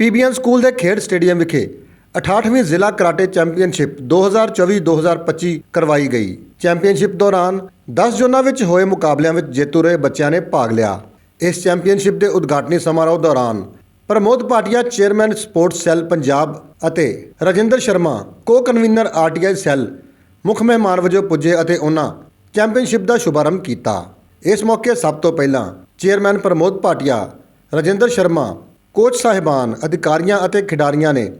ਪੀਬੀਐਨ school ਦੇ ਖੇਡ stadium ਵਿਖੇ 68ਵੀਂ ਜ਼ਿਲ੍ਹਾ ਕਰਾਟੇ ਚੈਂਪੀਅਨਸ਼ਿਪ 2024-2025 ਕਰਵਾਈ ਗਈ। ਚੈਂਪੀਅਨਸ਼ਿਪ ਦੌਰਾਨ 10 ਜ਼ੋਨਾਂ ਵਿੱਚ ਹੋਏ ਮੁਕਾਬਲਿਆਂ ਵਿੱਚ ਜੇਤੂ ਰਹੇ ਬੱਚਿਆਂ ਨੇ ਭਾਗ ਲਿਆ। ਇਸ ਚੈਂਪੀਅਨਸ਼ਿਪ ਦੇ ਉਦਘਾਟਨੀ ਸਮਾਰੋਹ ਦੌਰਾਨ Pramod Patia, chairman sports cell Punjab ਅਤੇ ਰਜਿੰਦਰ ਸ਼ਰਮਾ ਕੋ ਕਨਵੀਨਰ ਆਰਟੀਆਈ ਸੈੱਲ, ਮੁੱਖ ਮਹਿਮਾਨ ਵਜੋਂ ਪੁੱਜੇ ਅਤੇ ਉਹਨਾਂ ਚੈਂਪੀਅਨਸ਼ਿਪ ਦਾ ਸ਼ੁਭਾਰੰਭ ਕੀਤਾ। ਇਸ ਮੌਕੇ ਸਭ ਤੋਂ ਪਹਿਲਾਂ ਚੇਅਰਮੈਨ ਪ੍ਰਮੋਦ ਪਾਟਿਆ, ਰਜਿੰਦਰ ਸ਼ਰਮਾ ਕੋਚ ਸਾਹਿਬਾਨ, ਅਧਿਕਾਰੀਆਂ ਅਤੇ ਖਿਡਾਰੀਆਂ ਨੇ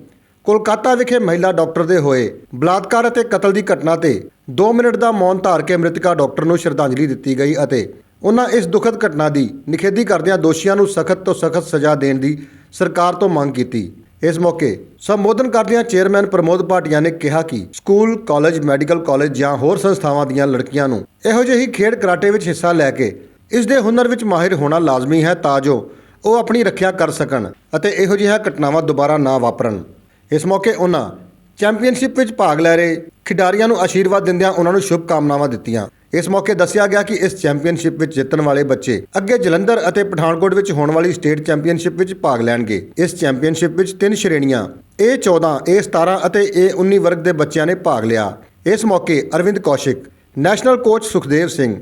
ਕੋਲਕਾਤਾ ਵਿਖੇ ਮਹਿਲਾ ਡਾਕਟਰ ਦੇ ਹੋਏ ਬਲਾਤਕਾਰ ਅਤੇ ਕਤਲ ਦੀ ਘਟਨਾ ਤੇ 2 ਮਿੰਟ ਦਾ ਮੌਨ ਧਾਰ ਕੇ ਮ੍ਰਿਤਕਾ ਡਾਕਟਰ ਨੂੰ ਸ਼ਰਧਾਂਜਲੀ ਦਿੱਤੀ ਗਈ ਅਤੇ ਉਹਨਾਂ ਇਸ ਦੁਖਦ ਘਟਨਾ ਦੀ ਨਿਖੇਧੀ ਕਰਦਿਆਂ ਦੋਸ਼ੀਆਂ ਨੂੰ ਸਖਤ ਤੋਂ ਸਖਤ ਸਜ਼ਾ ਦੇਣ ਦੀ ਸਰਕਾਰ ਤੋਂ ਮੰਗ ਕੀਤੀ। ਇਸ ਮੌਕੇ ਸੰਬੋਧਨ ਕਰਦਿਆਂ ਚੇਅਰਮੈਨ ਪ੍ਰਮੋਦ ਭਾਟੀਆ ਨੇ ਕਿਹਾ ਕਿ ਸਕੂਲ, ਕਾਲਜ, ਮੈਡੀਕਲ ਕਾਲਜ ਜਾਂ ਹੋਰ ਸੰਸਥਾਵਾਂ ਦੀਆਂ ਲੜਕੀਆਂ ਨੂੰ ਇਹੋ ਜਿਹੀ ਖੇਡ ਕਰਾਟੇ ਵਿੱਚ ਹਿੱਸਾ ਲੈ ਕੇ ਇਸ ਦੇ ਹੁਨਰ ਵਿੱਚ ਮਾਹਿਰ ਹੋਣਾ ਲਾਜ਼ਮੀ ਹੈ ਤਾਂ ਜੋ ਉਹ ਆਪਣੀ ਰੱਖਿਆ ਕਰ ਸਕਣ ਅਤੇ ਇਹੋ ਜਿਹੀਆਂ ਘਟਨਾਵਾਂ ਦੁਬਾਰਾ ਨਾ ਵਾਪਰਨ। ਇਸ ਮੌਕੇ ਉਹਨਾਂ ਚੈਂਪੀਅਨਸ਼ਿਪ ਵਿੱਚ ਭਾਗ ਲੈ ਰਹੇ ਖਿਡਾਰੀਆਂ ਨੂੰ ਆਸ਼ੀਰਵਾਦ ਦਿੰਦਿਆਂ ਉਹਨਾਂ ਨੂੰ ਸ਼ੁਭ ਕਾਮਨਾਵਾਂ ਦਿੱਤੀਆਂ। ਇਸ ਮੌਕੇ ਦੱਸਿਆ ਗਿਆ ਕਿ ਇਸ ਚੈਂਪੀਅਨਸ਼ਿਪ ਵਿੱਚ ਜਿੱਤਣ ਵਾਲੇ ਬੱਚੇ ਅੱਗੇ ਜਲੰਧਰ ਅਤੇ ਪਠਾਨਕੋਟ ਵਿੱਚ ਹੋਣ ਵਾਲੀ ਸਟੇਟ ਚੈਂਪੀਅਨਸ਼ਿਪ ਵਿੱਚ ਭਾਗ ਲੈਣਗੇ। ਇਸ ਚੈਂਪੀਅਨਸ਼ਿਪ ਵਿੱਚ ਤਿੰਨ ਸ਼੍ਰੇਣੀਆਂ A14 A17 ਅਤੇ A19 ਵਰਗ ਦੇ ਬੱਚਿਆਂ ਨੇ ਭਾਗ ਲਿਆ। ਇਸ ਮੌਕੇ Arvind Kaushik, national coach Sukhdev Singh,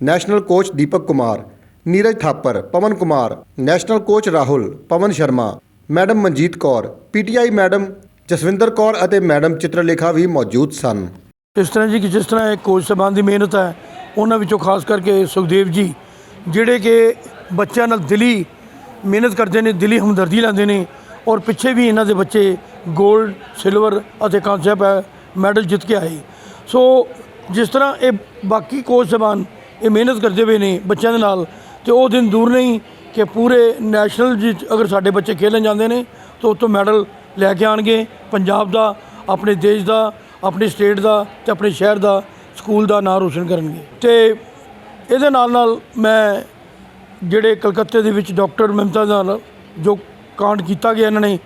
national coach Deepak Kumar Neeraj Thapar, Pawan Kumar, national coach Rahul, Pawan Sharma, madam Manjit Kaur, PTI madam Jaswinder Kaur ਅਤੇ ਮੈਡਮ ਚਿੱਤਰਲੇਖਾ ਵੀ ਮੌਜੂਦ ਸਨ। ਇਸ ਤਰ੍ਹਾਂ ਜੀ ਕਿ ਜਿਸ ਤਰ੍ਹਾਂ ਇਹ ਕੋਚ ਸਾਹਿਬਾਨ ਦੀ ਮਿਹਨਤ ਹੈ, ਉਹਨਾਂ ਵਿੱਚੋਂ ਖਾਸ ਕਰਕੇ ਸੁਖਦੇਵ ਜੀ, ਜਿਹੜੇ ਕਿ ਬੱਚਿਆਂ ਨਾਲ ਦਿਲੀ ਮਿਹਨਤ ਕਰਦੇ ਨੇ, ਦਿਲੀ ਹਮਦਰਦੀ ਲੈਂਦੇ ਨੇ ਔਰ ਪਿੱਛੇ ਵੀ ਇਹਨਾਂ ਦੇ ਬੱਚੇ 골ਡ ਸਿਲਵਰ ਅਤੇ ਕਾਂਸਿਆ ਮੈਡਲ ਜਿੱਤ ਕੇ ਆਏ। ਸੋ ਜਿਸ ਤਰ੍ਹਾਂ ਇਹ ਬਾਕੀ ਕੋਚ ਸਾਹਿਬਾਨ ਇਹ ਮਿਹਨਤ ਕਰਦੇ ਹੋਏ ਨੇ ਬੱਚਿਆਂ ਦੇ ਨਾਲ ਤੇ ਉਹ ਦਿਨ ਦੂਰ ਨਹੀਂ ਕਿ ਪੂਰੇ ਨੈਸ਼ਨਲ ਵਿੱਚ ਅਗਰ ਸਾਡੇ ਬੱਚੇ ਖੇਲਣ ਜਾਂਦੇ ਨੇ, ਤਾਂ ਉੱਥੋਂ ਮੈਡਲ ਲੈ ਕੇ ਆਣਗੇ ਪੰਜਾਬ ਦਾ, ਆਪਣੇ ਦੇਸ਼ ਦਾ, ਆਪਣੀ ਸਟੇਟ ਦਾ ਤੇ ਆਪਣੇ ਸ਼ਹਿਰ ਦਾ, ਸਕੂਲ ਦਾ ਨਾਂ ਰੋਸ਼ਨ ਕਰਨਗੇ। ਤੇ ਇਹਦੇ ਨਾਲ ਨਾਲ ਮੈਂ ਜਿਹੜੇ ਕਲਕੱਤੇ ਦੇ ਵਿੱਚ ਡਾਕਟਰ ਮਮਤਾ ਨਾਲ ਜੋ ਕਾਂਡ ਕੀਤਾ ਗਿਆ ਇਹਨਾਂ ਨੇ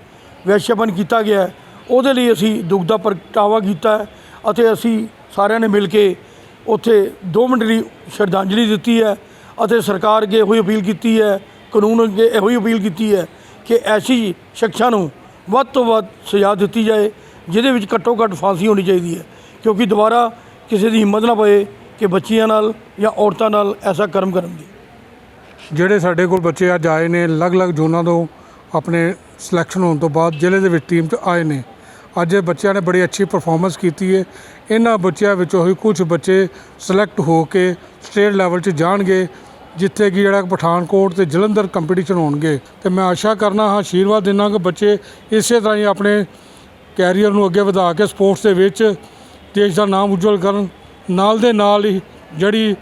ਵੈਸ਼ਯਪਨ ਕੀਤਾ ਗਿਆ, ਉਹਦੇ ਲਈ ਅਸੀਂ ਦੁੱਖ ਦਾ ਪ੍ਰਗਟਾਵਾ ਕੀਤਾ ਅਤੇ ਅਸੀਂ ਸਾਰਿਆਂ ਨੇ ਮਿਲ ਕੇ ਉੱਥੇ 2 ਮਿੰਟ ਦੀ ਸ਼ਰਧਾਂਜਲੀ ਦਿੱਤੀ ਹੈ। ਅਤੇ ਸਰਕਾਰ ਅੱਗੇ ਇਹੋ ਹੀ ਅਪੀਲ ਕੀਤੀ ਹੈ, ਕਾਨੂੰਨ ਅੱਗੇ ਇਹੋ ਹੀ ਅਪੀਲ ਕੀਤੀ ਹੈ ਕਿ ਐਸੀ ਸ਼ਖਸਾਂ ਨੂੰ ਵੱਧ ਤੋਂ ਵੱਧ ਸਜ਼ਾ ਦਿੱਤੀ ਜਾਏ, ਜਿਹਦੇ ਵਿੱਚ ਘੱਟੋ ਘੱਟ ਫਾਂਸੀ ਹੋਣੀ ਚਾਹੀਦੀ ਹੈ। ਕਿਉਂਕਿ ਦੁਬਾਰਾ ਕਿਸੇ ਦੀ ਹਿੰਮਤ ਨਾ ਪਏ ਕਿ ਬੱਚੀਆਂ ਨਾਲ ਜਾਂ ਔਰਤਾਂ ਨਾਲ ਐਸਾ ਕਰਮ ਕਰਨ ਦੀ। ਜਿਹੜੇ ਸਾਡੇ ਕੋਲ ਬੱਚੇ ਅੱਜ ਆਏ ਨੇ, ਅਲੱਗ-ਅਲੱਗ ਜ਼ੋਨਾਂ ਤੋਂ ਆਪਣੇ ਸਿਲੈਕਸ਼ਨ ਹੋਣ ਤੋਂ ਬਾਅਦ ਜ਼ਿਲ੍ਹੇ ਦੇ ਵਿੱਚ ਟੀਮ 'ਚ ਆਏ ਨੇ। ਅੱਜ ਇਹ ਬੱਚਿਆਂ ਨੇ ਬੜੀ ਅੱਛੀ ਪਰਫਾਰਮੈਂਸ ਕੀਤੀ ਹੈ। ਇਹਨਾਂ ਬੱਚਿਆਂ ਵਿੱਚੋਂ ਹੀ ਕੁਝ ਬੱਚੇ ਸਿਲੈਕਟ ਹੋ ਕੇ ਸਟੇਟ ਲੈਵਲ 'ਚ ਜਾਣਗੇ। ਜਿੱਥੇ ਕਿ ਜਿਹੜਾ ਪਠਾਨਕੋਟ ਤੇ ਜਲੰਧਰ ਕੰਪੀਟੀਸ਼ਨ ਹੋਣਗੇ। ਤੇ ਮੈਂ ਆਸ਼ਾ ਕਰਨਾ ਹਾਂ ਆਸ਼ੀਰਵਾਦ ਦਿੰਦਾ ਕਿ ਬੱਚੇ ਇਸੇ ਤਰ੍ਹਾਂ ਹੀ ਆਪਣੇ ਕੈਰੀਅਰ ਨੂੰ ਅੱਗੇ ਵਧਾ ਕੇ ਸਪੋਰਟਸ ਦੇ ਵਿੱਚ ਦੇਸ਼ ਦਾ ਨਾਮ ਉਜਵਲ ਕਰਨ। ਨਾਲ ਦੇ ਨਾਲ ਹੀ ਜਿਹੜੀ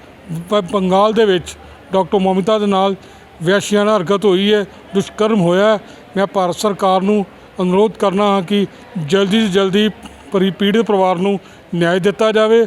ਬੰਗਾਲ ਦੇ ਵਿੱਚ ਡਾਕਟਰ ਮਮਤਾ ਦੇ ਨਾਲ ਵੈਸ਼ਿਆਨਾ ਹਰਕਤ ਹੋਈ ਹੈ, ਦੁਸ਼ਕਰਮ ਹੋਇਆ ਮੈਂ ਭਾਰਤ ਸਰਕਾਰ ਨੂੰ ਅਨੁਰੋਧ ਕਰਨਾ ਹਾਂ ਕਿ ਜਲਦੀ ਤੋਂ ਜਲਦੀ ਪਰੀ, ਪੀੜਿਤ ਪਰਿਵਾਰ ਨੂੰ ਨਿਆਂ ਦਿੱਤਾ ਜਾਵੇ।